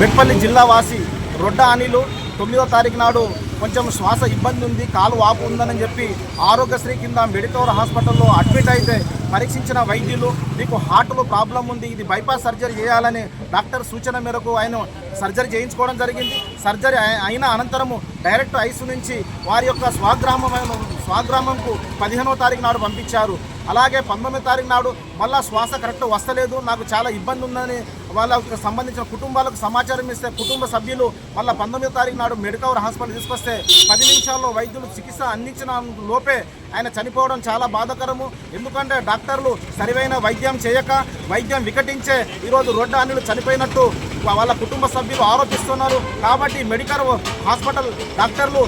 బెట్పల్లి జిల్లా వాసి రొడ్డ అనిలు తొమ్మిదో తారీఖు నాడు కొంచెం శ్వాస ఇబ్బంది ఉంది కాలు వాపు ఉందని చెప్పి ఆరోగ్యశ్రీ కింద మెడికవర్ హాస్పిటల్లో అడ్మిట్ అయితే పరీక్షించిన వైద్యులు మీకు హార్ట్లో ప్రాబ్లం ఉంది ఇది బైపాస్ సర్జరీ చేయాలని డాక్టర్ సూచన మేరకు ఆయన సర్జరీ చేయించుకోవడం జరిగింది. సర్జరీ అయిన అనంతరము డైరెక్ట్ ఐసు నుంచి వారి యొక్క స్వగ్రామమైన స్వగ్రామంకు పదిహేనో తారీఖు నాడు పంపించారు. అలాగే పంతొమ్మిదో తారీఖు నాడు మళ్ళా శ్వాస కరెక్ట్ వస్తలేదు నాకు చాలా ఇబ్బంది ఉందని వాళ్ళకు సంబంధించిన కుటుంబాలకు సమాచారం ఇస్తే కుటుంబ సభ్యులు మళ్ళీ పంతొమ్మిదో తారీఖు నాడు మెడికవర్ హాస్పిటల్ తీసుకొస్తే పది నిమిషాల్లో వైద్యులు చికిత్స అందించిన లోపే ఆయన చనిపోవడం చాలా బాధాకరము. ఎందుకంటే డాక్టర్లు సరివైన వైద్యం చేయక వైద్యం వికటించే ఈరోజు రోడ్డు అన్నిలు చనిపోయినట్టు వాళ్ళ కుటుంబ సభ్యులు ఆరోపిస్తున్నారు. కాబట్టి మెడికల్ హాస్పిటల్ డాక్టర్లు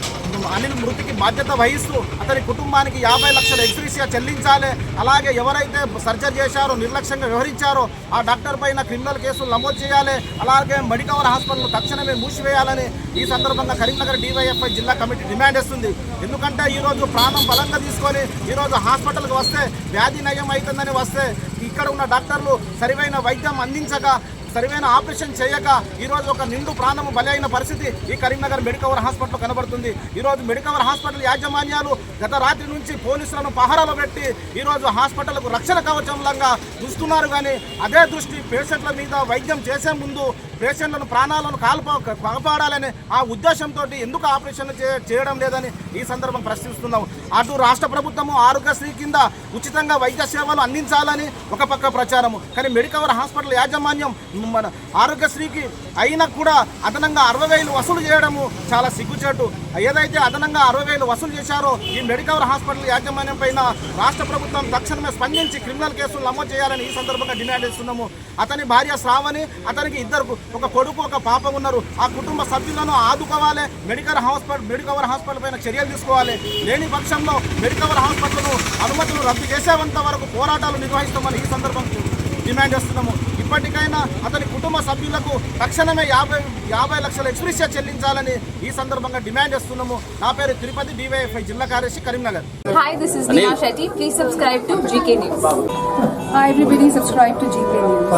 అనిల్ మృతికి బాధ్యత వహిస్తూ అతని కుటుంబానికి యాభై లక్షల ఎక్స్గ్రీషియా చెల్లించాలి. అలాగే ఎవరైతే సర్జరీ చేశారో నిర్లక్ష్యంగా వ్యవహరించారో ఆ డాక్టర్ పైన క్రిమినల్ కేసులు నమోదు చేయాలి. అలాగే మెడికవర్ హాస్పిటల్ తక్షణమే మూసివేయాలని ఈ సందర్భంగా కరీంనగర్ డివైఎఫ్ఐ జిల్లా కమిటీ డిమాండ్ చేస్తుంది. ఎందుకంటే ఈరోజు ప్రాణం బలంగా తీసుకొని ఈరోజు హాస్పిటల్కి వస్తే వ్యాధి నయం అవుతుందని వస్తే ఇక్కడ ఉన్న డాక్టర్లు సరివైన వైద్యం అందించక సరివైన ఆపరేషన్ చేయక ఈరోజు ఒక నిండు ప్రాణము బలి అయిన పరిస్థితి ఈ కరీంనగర్ మెడికవర్ హాస్పిటల్ కనబడుతుంది. ఈరోజు మెడికవర్ హాస్పిటల్ యాజమాన్యాలు గత రాత్రి నుంచి పోలీసులను పహారాలు పెట్టి ఈరోజు హాస్పిటల్కు రక్షణ కవచంలంగా చూస్తున్నారు. కానీ అదే దృష్టి పేషెంట్ల మీద వైద్యం చేసే ముందు పేషెంట్లను ప్రాణాలను కాల్ప కాపాడాలనే ఆ ఉద్దేశంతో ఎందుకు ఆపరేషన్లు చేయడం లేదని ఈ సందర్భం ప్రశ్నిస్తున్నాము. అటు రాష్ట్ర ప్రభుత్వము ఆరోగ్యశ్రీ కింద ఉచితంగా వైద్య సేవలు అందించాలని ఒక పక్క ప్రచారము. కానీ మెడికవర్ హాస్పిటల్ యాజమాన్యం మన ఆరోగ్యశ్రీకి అయినా కూడా అదనంగా అరవై వేలు వసూలు చేయడము చాలా సిగ్గుచేటు. ఏదైతే అదనంగా అరవై వేలు వసూలు చేశారో ఈ మెడికవర్ హాస్పిటల్ యాజమాన్యం పైన రాష్ట్ర ప్రభుత్వం తక్షణమే స్పందించి క్రిమినల్ కేసులు నమోదు చేయాలని ఈ సందర్భంగా డిమాండ్ చేస్తున్నాము. అతని భార్య శ్రావణి అతనికి ఇద్దరు ఒక కొడుకు ఒక పాప ఉన్నారు. ఆ కుటుంబ సభ్యులను ఆదుకోవాలి. మెడికల్ హాస్పిటల్ మెడికవర్ హాస్పిటల్ పైన చర్యలు తీసుకోవాలి. లేని పక్షంలో మెడికవర్ హాస్పిటల్ను అనుమతులు రద్దు చేసేంత వరకు పోరాటాలు నిర్వహిస్తామని ఈ సందర్భం డిమాండ్ చేస్తున్నాము. ఇప్పటికైనా అతని కుటుంబ సభ్యులకు తక్షణమే యాభై యాభై లక్షల ఎక్స్ప్రెసియా చెల్లించాలని ఈ సందర్భంగా డిమాండ్ చేస్తున్నాము నా పేరు తిరుపతి డివైఎఫ్ఐ జిల్లా కార్యదర్శి Karimnagar to GK News. Hi everybody, subscribe to GK News.